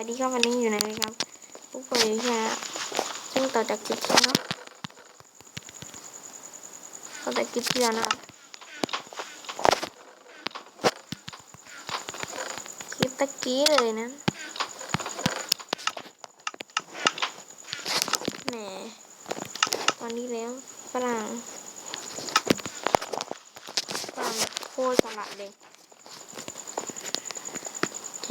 วัสดีครับวันนี้อยู่ไหนกันครับผู้ป่วยนะซึ่งต่อจากคลิปที่แล้วเนาะต่อจากคลิปที่แล้วนะครับคลิปตะกี้เลยนะแหมวันนี้แล้วฝรั่งฝรั่งโคตรสลัดเลยโอเค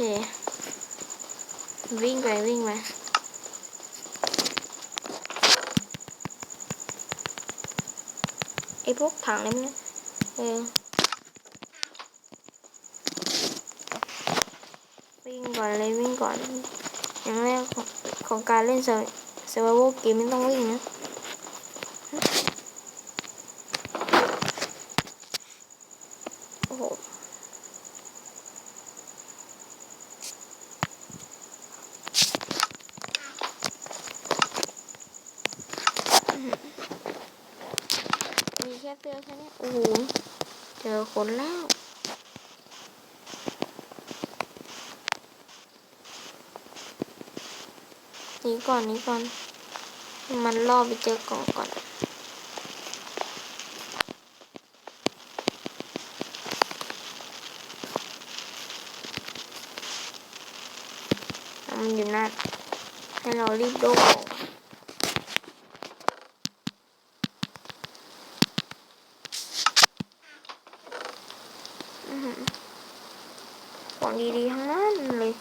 วิ่งไปวิ่งมาไอพวกถังนี่มันเออวิ่งก่อนเลยวิ่งก่อนอย่างแรกของของการเล่นเซอร์เวอร์เกมไม่ต้องวิ่งนะโอ้โห มีแค่เสื้อแค่เนี้ยโอ้โหเจอคนแล้วนีก่อนนีก่อน มันล่อไปเจอกล่องก่อนมันอยู่นั่นให้เรารีบโดด อื้อหือของ ดีๆทั้งนั้นเลย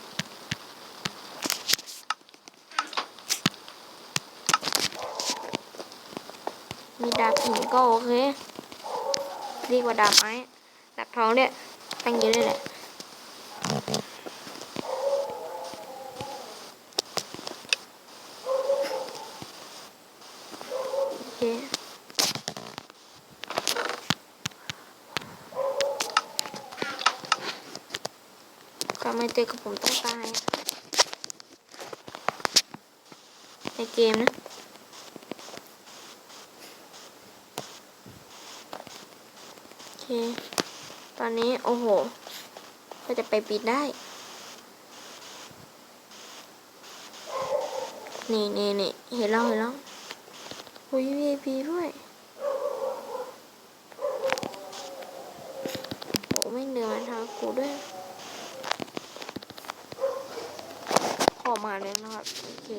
มีดาบหินก็โอเคดีกว่าดาบไม้ดาบทองเนี่ยตั้งเยอะเลยแหละ ก็ไม่เจอกับผมต้องตาย ในเกมนะโอเค ตอนนี้ โอ้โห ก็จะไปปิดได้ นี่นี่นี่เห็นแล้วเห็นแล้วโอ้ย VIP ด้วยโอ้ไม่เหนือทางกูด้วย ออกมาเลยนะครับโอเค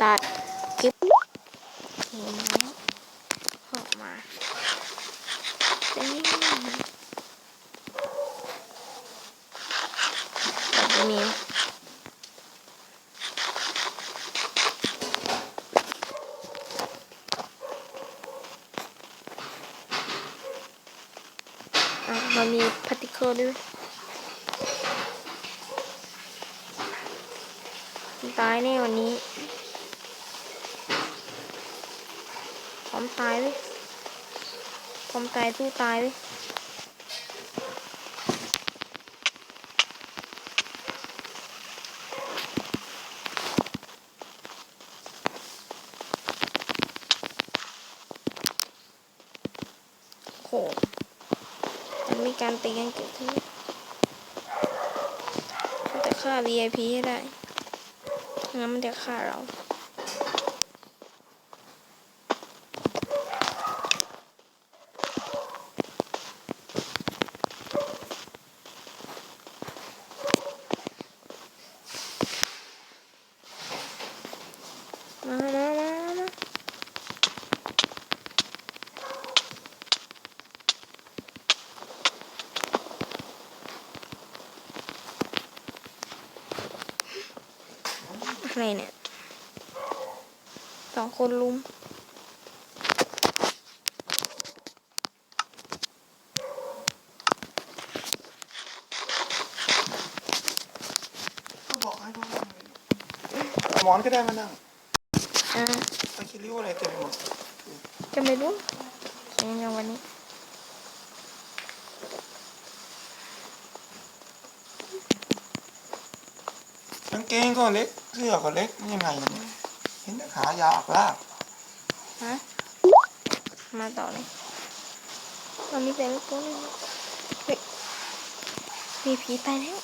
ตัดคลิปออกมาเต้นแบบนี้อะมันมีพาร์ติเคิลด้วย ตายแน่วันนี้พร้อมตายเว้ยพร้อมตายสู้ตายเว้ยโหมันมีการตีกันเกิดขึ้นมันจะฆ่า VIP ให้ได้ งั้นมันจะฆ่าเรามามามาอะไรเนี่ย สอง คนลุมก็บอกให้เขานั่งเลยหมอนก็ได้มานั่งอ่าตะคิริ้วอะไรเต็มไปหมดจะไม่รู้เขียนอย่างวันนี้กางเกงก็เล็กเสื้อก็เล็กนี่ยังไงเนี่ย เห็นแต่ขายาวลากฮะมาต่อเลยมันมีแต่ลูกโป่งเลยมีผีตายแล้ว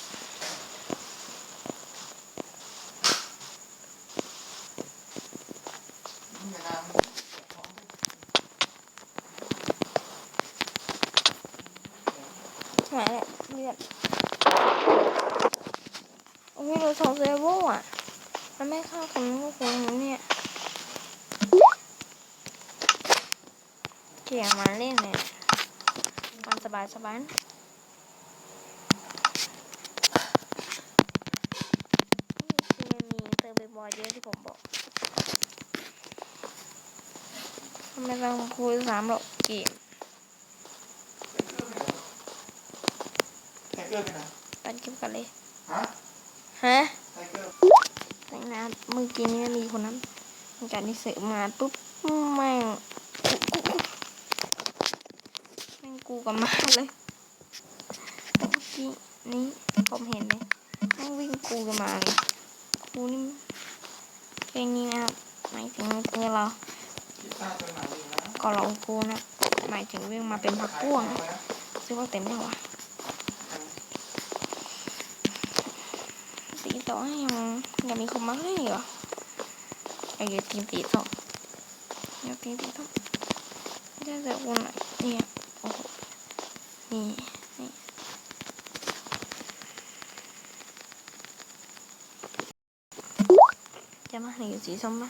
มีหนูสองเซเวอร์อะ มันไม่เข้ากับลูกหัวหนูเนี่ย เกี่ยงมาเล่นเนี่ยมันสบายสบายนะที่มันมีเติมไปบอยเยอะที่ผมบอกไม่ต้องคุยสามหรอกเกมไทเกอร์ไปไหนปันคลิปกันเลย ฮะ ฮะไทเกอร์แต่งน้ำเมื่อกี้นี้มีคนนั้นมีการที่เสือมาปุ๊บแม่งแม่ง กูกับมาเลยเมื่อกี้นี้ผมเห็นเลยแม่งวิ่งกูกับมาเลยกูนี่เพลงนี้นะหมายถึงเพลงเรากีตาร์ตัวไหนดีนะก็ลองกูนะหมายถึงวิ่งมาเป็นพักพ่วงนะซื้อว่าเต็มได้วะตีสองยังยังมีคนมาให้เหรอไอ้เหี้ยทีตีสองเดี๋ยวทีตีสอจะเจอคนไหนเนี่ย นี่นี่จะมาไหนอยู่สีส้มปะ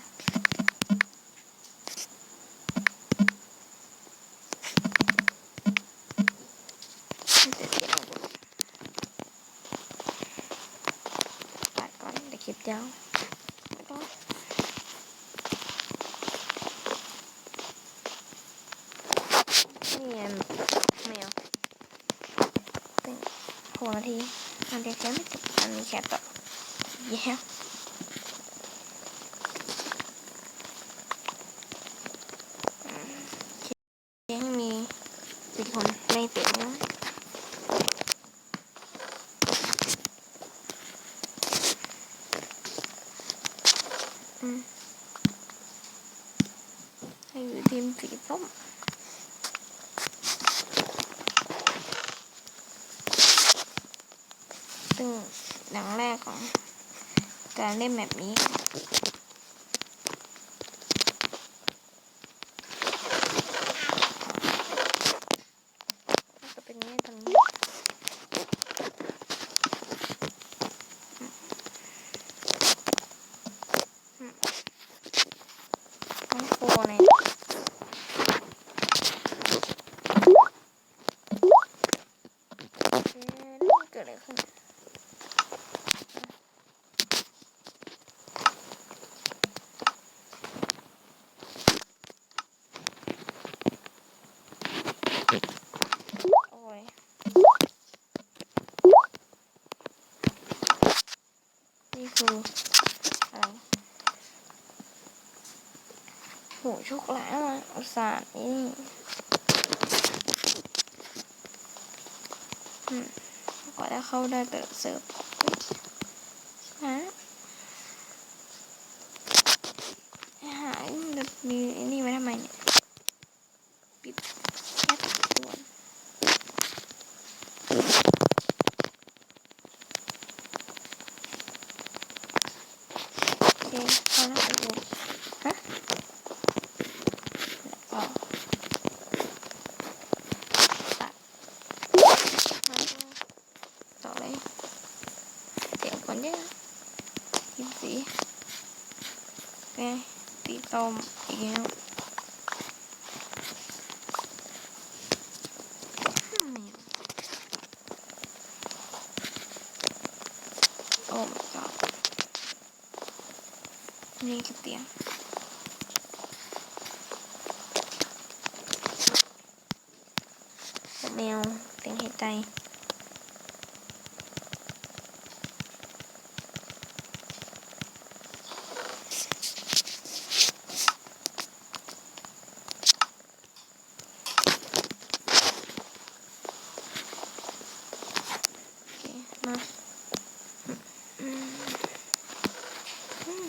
เดี๋ยวเดี๋ยวตัดก่อนเดี๋ยวคลิปยาวก็ นี่ไงแมวเป็น หกนาทีอันเดียวแค่ไม่จบอันนี้แค่ต่อเย้อืมโอเคยังมีสี่คนในเต็มนะให้อยู่ทีมสีส้ม ซึ่งหนังแรกของการเล่นแบบนี้ก็จะเป็นนี้ตรงนี้อืมต้องโฟเลยเอ๊ะเกิดอะไรขึ้น โอ้ย นี่ คืออะไรโหโชคร้ายมากอุตส่าห์นี่กว่าจะเข้าได้แต่ละเสิร์ฟใช่ไหาแบบมีไอ้นี่ไว้ทำไมเนี่ย ปิดแค่ตัว โอเคพอแล้วไปดูฮะแล้วก็ตัดมาดูต่อเลยเดี๋ยวก่อนเนี่ยกินสีไงตีต้มอีกแล้วอืมโอ้ my god นี้กับเตียงแมวเตียงเหตุใจโอเคมาอืมอืม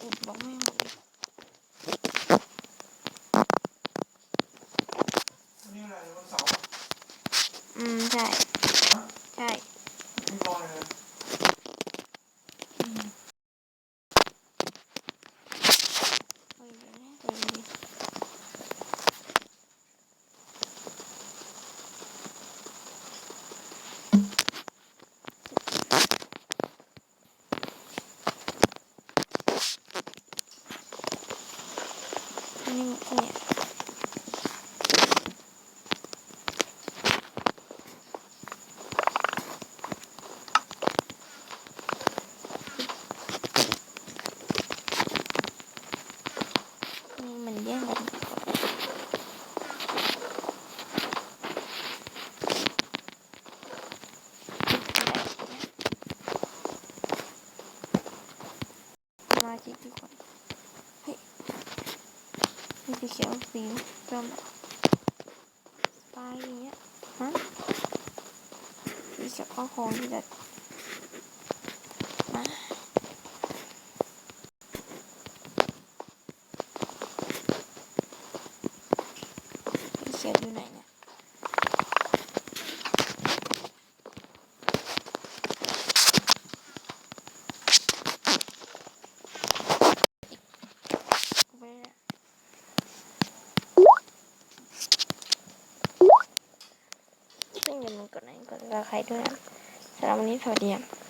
อุดบล็อกไม่หมดเลย นี่อะไรวันเสาร์ อืม ใช่ ใช่ มีบอลเลย อืมเฮ้ยเดี๋ยวนะเดี๋ยวดิ สีเขียว สีเริ่มไปอย่างเงี้ยฮะมีเฉพาะของที่จะมาสีเขียวอยู่ไหนเนี่ย ไปเนี่ยซึ่งอย่าลืมก ดไลค์กดซับสไครต์ด้วยนะสำหรับวันนี้สวัสดีครับ